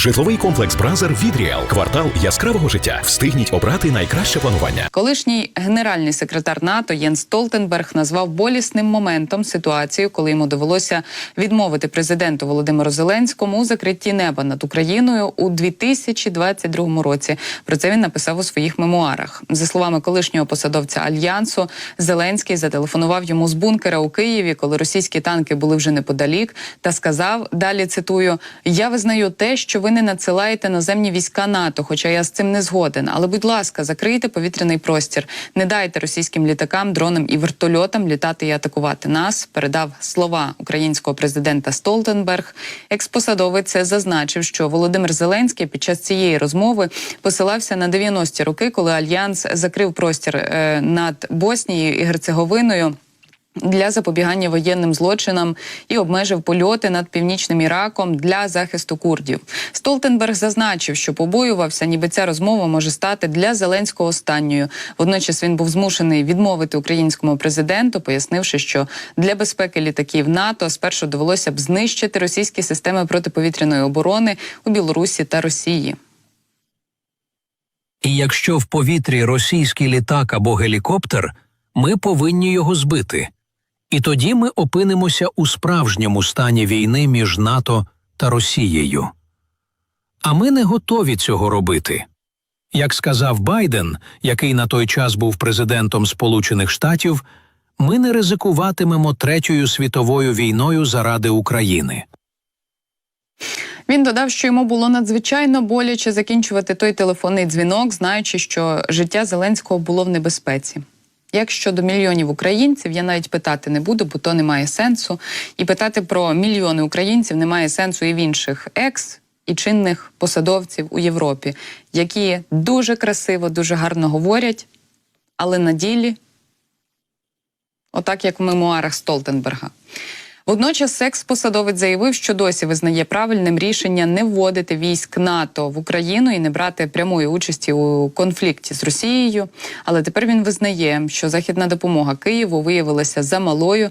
Житловий комплекс Бразер від Ріал. Квартал яскравого життя. Встигніть обрати найкраще планування. Колишній генеральний секретар НАТО Єнс Столтенберг назвав болісним моментом ситуацію, коли йому довелося відмовити президенту Володимиру Зеленському у закритті неба над Україною у 2022 році. Про це він написав у своїх мемуарах. За словами колишнього посадовця альянсу, Зеленський зателефонував йому з бункера у Києві, коли російські танки були вже неподалік, та сказав далі. Цитую: Я визнаю те, що ви не надсилаєте наземні війська НАТО, хоча я з цим не згоден. Але, будь ласка, закрийте повітряний простір, не дайте російським літакам, дронам і вертольотам літати і атакувати нас. Передав слова українського президента Столтенберг. Експосадовець зазначив, що Володимир Зеленський під час цієї розмови посилався на 90-ті роки, коли альянс закрив простір е, над Боснією і Герцеговиною для запобігання воєнним злочинам і обмежив польоти над північним Іраком для захисту курдів. Столтенберг зазначив, що побоювався, ніби ця розмова може стати для Зеленського останньою. Водночас він був змушений відмовити українському президенту, пояснивши, що для безпеки літаків НАТО спершу довелося б знищити російські системи протиповітряної оборони у Білорусі та Росії. І якщо в повітрі російський літак або гелікоптер, ми повинні його збити. І тоді ми опинимося у справжньому стані війни між НАТО та Росією. А ми не готові цього робити. Як сказав Байден, який на той час був президентом Сполучених Штатів, ми не ризикуватимемо третьою світовою війною заради України. Він додав, що йому було надзвичайно боляче закінчувати той телефонний дзвінок, знаючи, що життя Зеленського було в небезпеці. Як щодо мільйонів українців, я навіть питати не буду, бо то не має сенсу. І питати про мільйони українців немає сенсу і в інших екс і чинних посадовців у Європі, які дуже красиво, дуже гарно говорять, але на ділі, отак як в мемуарах Столтенберга. Водночас секс-посадовець заявив, що досі визнає правильним рішення не вводити військ НАТО в Україну і не брати прямої участі у конфлікті з Росією. Але тепер він визнає, що західна допомога Києву виявилася замалою.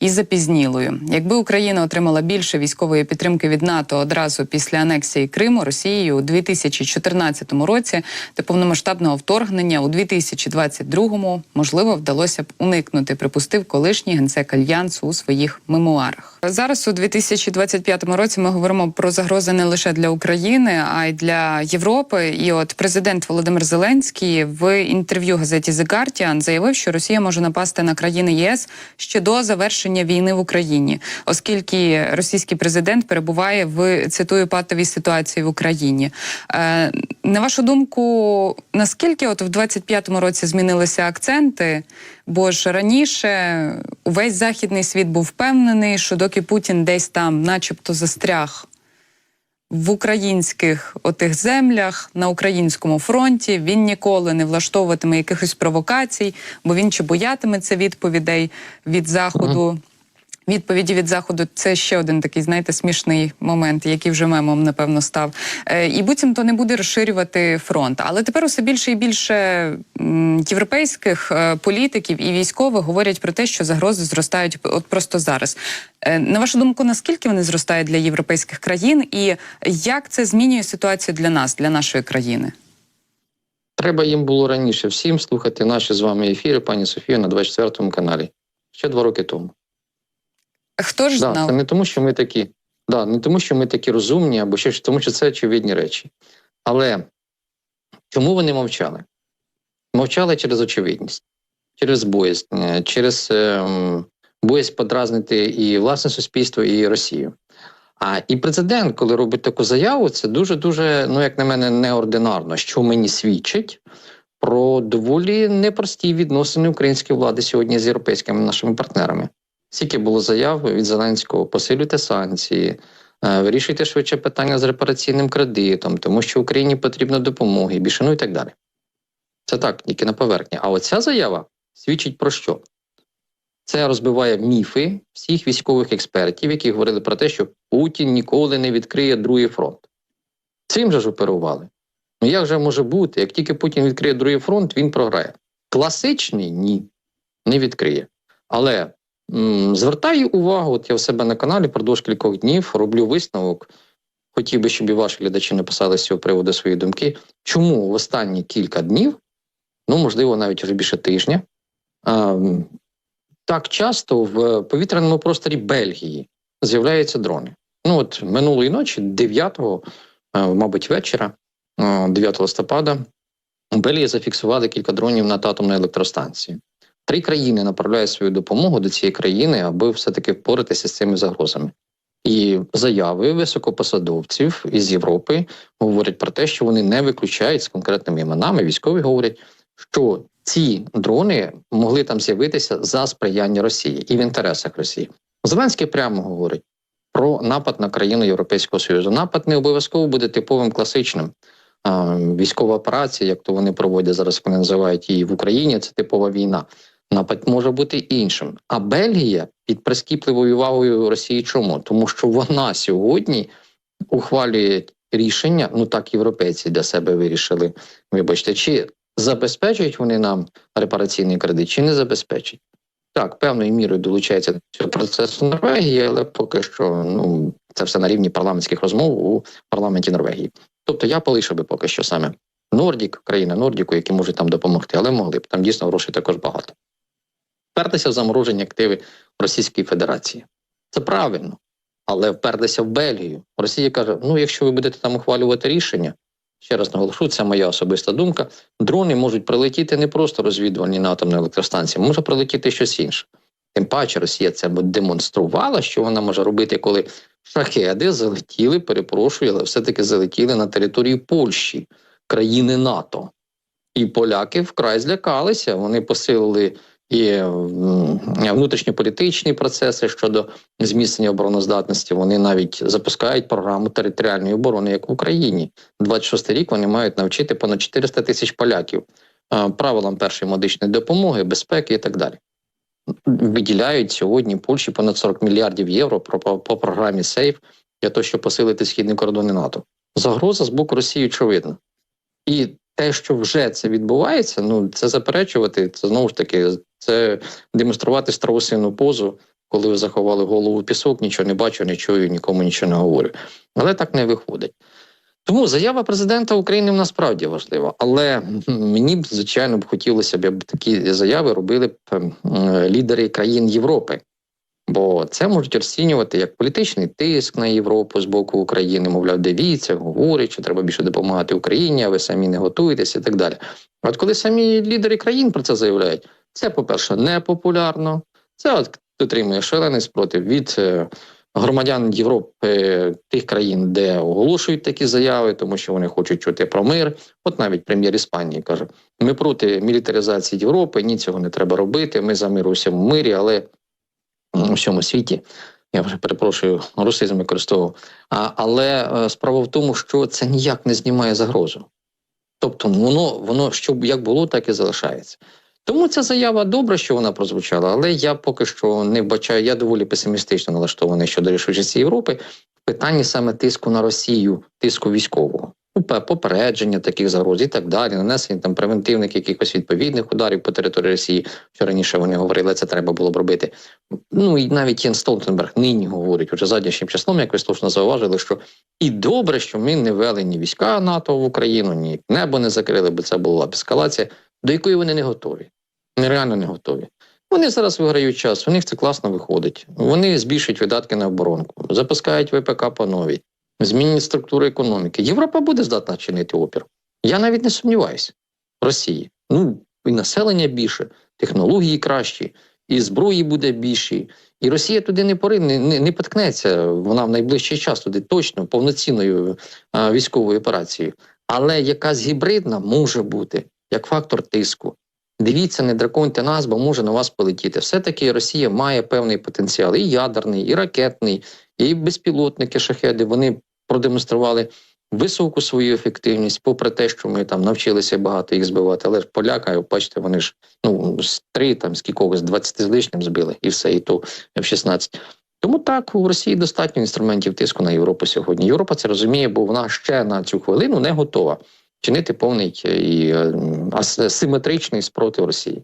І запізнілою, якби Україна отримала більше військової підтримки від НАТО одразу після анексії Криму Росією у 2014 році та повномасштабного вторгнення у 2022 можливо вдалося б уникнути, припустив колишній генсек альянсу у своїх мемуарах. Зараз у 2025 році ми говоримо про загрози не лише для України, а й для Європи. І от президент Володимир Зеленський в інтерв'ю газеті The Guardian заявив, що Росія може напасти на країни ЄС ще до завершення війни в Україні, оскільки російський президент перебуває в цитую патовій ситуації в Україні. Е, на вашу думку, наскільки от в 25-му році змінилися акценти? Бо ж раніше увесь західний світ був впевнений, що доки Путін десь там, начебто, застряг. В українських отих землях на українському фронті він ніколи не влаштовуватиме якихось провокацій, бо він чи боятиметься відповідей від заходу. Відповіді від заходу це ще один такий, знаєте, смішний момент, який вже мемом напевно став. Е, і буцімто не буде розширювати фронт. Але тепер усе більше і більше європейських е, політиків і військових говорять про те, що загрози зростають от просто зараз. Е, на вашу думку, наскільки вони зростають для європейських країн, і як це змінює ситуацію для нас, для нашої країни? Треба їм було раніше всім слухати наші з вами ефіри, пані Софія, на 24 каналі ще два роки тому. Хто ж Да, знав? це не тому, що ми такі, да, не тому, що ми такі розумні, або ще тому, що це очевидні речі. Але чому вони мовчали? Мовчали через очевидність, через боязнь, е, через ем, боязнь подразнити і власне суспільство, і Росію. А і президент, коли робить таку заяву, це дуже дуже, ну як на мене, неординарно, що мені свідчить про доволі непрості відносини української влади сьогодні з європейськими нашими партнерами. Скільки було заяв від Зеленського, посилюйте санкції, е, вирішуйте швидше питання з репараційним кредитом, тому що Україні потрібна допомога більше, ну і так далі. Це так, тільки на поверхні. А оця заява свідчить про що? Це розбиває міфи всіх військових експертів, які говорили про те, що Путін ніколи не відкриє другий фронт. Цим же ж оперували. Ну як же може бути, як тільки Путін відкриє другий фронт, він програє. Класичний ні, не відкриє. Але звертаю увагу, от я в себе на каналі продовж кількох днів роблю висновок. хотів би, щоб і ваші глядачі написали з цього приводу свої думки. Чому в останні кілька днів, ну можливо, навіть вже більше тижня, так часто в повітряному просторі Бельгії з'являються дрони? Ну от минулої ночі, 9-го, е, мабуть, вечора, е, 9 листопада, у Бельгії зафіксували кілька дронів над атомною електростанцією. Три країни направляють свою допомогу до цієї країни, аби все-таки впоратися з цими загрозами. І заяви високопосадовців із Європи говорять про те, що вони не виключають з конкретними іменами. Військові говорять, що ці дрони могли там з'явитися за сприяння Росії і в інтересах Росії. Зеленський прямо говорить про напад на країну Європейського Союзу. Напад не обов'язково буде типовим класичним. Військова операція, як то вони проводять зараз, вони називають її в Україні. Це типова війна. Напад може бути іншим. А Бельгія під прискіпливою увагою Росії. Чому? Тому що вона сьогодні ухвалює рішення, ну так європейці для себе вирішили. Вибачте, чи забезпечують вони нам репараційний кредит, чи не забезпечать. Так, певною мірою долучається до цього процесу Норвегії, але поки що ну це все на рівні парламентських розмов у парламенті Норвегії. Тобто я полишив би поки що саме Нордік, країна Нордіку, які можуть там допомогти, але могли б там дійсно грошей також багато. Впертися в заморожені активи Російської Федерації. Це правильно, але впертися в Бельгію. Росія каже: ну, якщо ви будете там ухвалювати рішення, ще раз наголошу, це моя особиста думка. Дрони можуть прилетіти не просто розвідувальні на атомні електростанції, може прилетіти щось інше. Тим паче Росія це демонструвала, що вона може робити, коли шахеди залетіли, перепрошую, але все-таки залетіли на територію Польщі, країни НАТО. І поляки вкрай злякалися. Вони посилили і внутрішньополітичні процеси щодо зміцнення обороноздатності. Вони навіть запускають програму територіальної оборони, як в Україні. 26 рік вони мають навчити понад 400 тисяч поляків е, правилам першої медичної допомоги, безпеки і так далі. Виділяють сьогодні Польщі понад 40 мільярдів євро по, програмі СЕЙФ для того, щоб посилити східні кордони НАТО. Загроза з боку Росії очевидна. І те, що вже це відбувається, ну це заперечувати, це знову ж таки, це демонструвати страусину позу, коли ви заховали голову в пісок, нічого не бачу, не чую, нікому нічого не говорю. Але так не виходить. Тому заява президента України насправді важлива, але мені б звичайно б хотілося б, аби такі заяви робили б ем, е, лідери країн Європи. Бо це можуть розцінювати як політичний тиск на Європу з боку України, мовляв, дивіться, говорять, що треба більше допомагати Україні, а ви самі не готуєтеся і так далі. От коли самі лідери країн про це заявляють, це, по-перше, непопулярно, це от отримує шалений спротив від е, громадян Європи, тих країн, де оголошують такі заяви, тому що вони хочуть чути про мир. От навіть прем'єр Іспанії каже: ми проти мілітаризації Європи, ні, цього не треба робити. Ми за мир у всьому мирі, але у всьому світі. Я вже перепрошую, русизм використовував. А, але е, справа в тому, що це ніяк не знімає загрозу. Тобто, воно, воно що як було, так і залишається. Тому ця заява добре, що вона прозвучала, але я поки що не вбачаю, я доволі песимістично налаштований щодо рішучості Європи в питанні саме тиску на Росію, тиску військового. Ну, попередження таких загроз і так далі, нанесення там превентивних якихось відповідних ударів по території Росії, що раніше вони говорили, це треба було б робити. Ну і навіть Єн Столтенберг нині говорить уже заднішнім числом, як ви слушно зауважили, що і добре, що ми не вели ні війська НАТО в Україну, ні небо не закрили, бо це була б ескалація, до якої вони не готові. Нереально не готові. Вони зараз виграють час, у них це класно виходить. Вони збільшують видатки на оборонку, запускають ВПК по новій, змінюють структуру економіки. Європа буде здатна чинити опір. Я навіть не сумніваюся. Росії. Ну, і населення більше, технології кращі, і зброї буде більше. І Росія туди не пори, не, не, не поткнеться. Вона в найближчий час туди точно повноцінною а, військовою операцією. Але якась гібридна може бути як фактор тиску. Дивіться, не драконьте нас, бо може на вас полетіти. Все-таки Росія має певний потенціал і ядерний, і ракетний, і безпілотники, шахеди. Вони продемонстрували високу свою ефективність, попри те, що ми там навчилися багато їх збивати. Але ж поляка, бачите, вони ж ну з три там з кількох, з 20 з лишнім збили, і все, і то F-16. Тому так у Росії достатньо інструментів тиску на Європу сьогодні. Європа це розуміє, бо вона ще на цю хвилину не готова чинити повний і е, ас- симетричний спротив Росії.